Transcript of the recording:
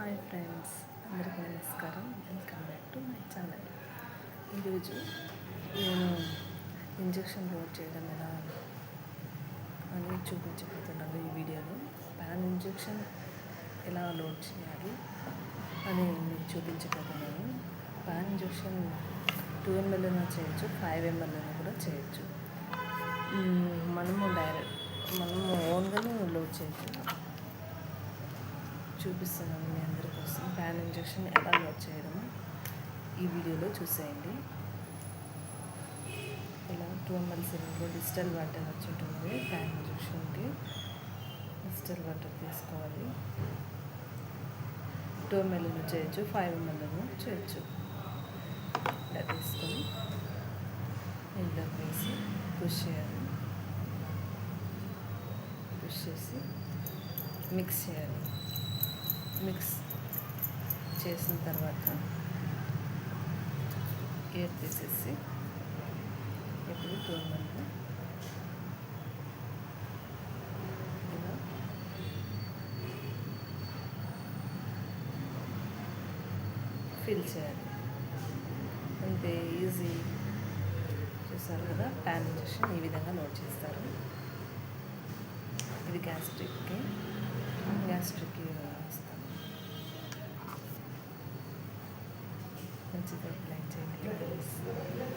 Hi friends అందరికీ నమస్కారం. Welcome back to my channel. ఈరోజు నేను ఇంజక్షన్ లోడ్ చేయడం ఎలా అని చూపించబోతున్నాను ఈ వీడియోలో. ప్యాన్ ఇంజెక్షన్ ఎలా లోడ్ చేయాలి అని మీకు చూపించబోతున్నాను. ప్యాన్ ఇంజెక్షన్ టూ ఎంఎల్ అయినా చేయొచ్చు ఫైవ్ ఎంఎల్ అయినా కూడా చేయొచ్చు. మనము డైరెక్ట్ మనము ఓన్గానే లోడ్ చేయొచ్చు. చూపిస్తున్నాను మీ అందరి కోసం. ప్యాన్ ఇంజెక్షన్ ఎలా లోడ్ చేయడము ఈ వీడియోలో చూసేయండి. ఇలా టూ ఎంఎల్ సిలిండర్లో డిజిటల్ వాటర్ వచ్చింటుంది ప్యాన్ ఇంజెక్షన్కి డిజిటల్ వాటర్ తీసుకోవాలి. టూ ఎంఎల్ చేయొచ్చు ఫైవ్ ఎంఎల్ చేయొచ్చు. ఇలా తీసుకొని ఇంట్లో వేసి పుష్ చేయాలి. పుష్ చేసి మిక్స్ చేయాలి. మిక్స్ చేసిన తర్వాత ఎయిర్ తీసేసి ఇప్పుడు టూర్మెంట్ ఇలా. ఫిల్ చేయాలి. అంతే ఈజీ చూసారు కదా ప్యాన్ ఇంజెక్షన్ ఈ విధంగా నోట్ చేస్తారు. ఇది గ్యాస్ట్రిక్కి గ్యాస్ట్రిక్కి consider planting apples.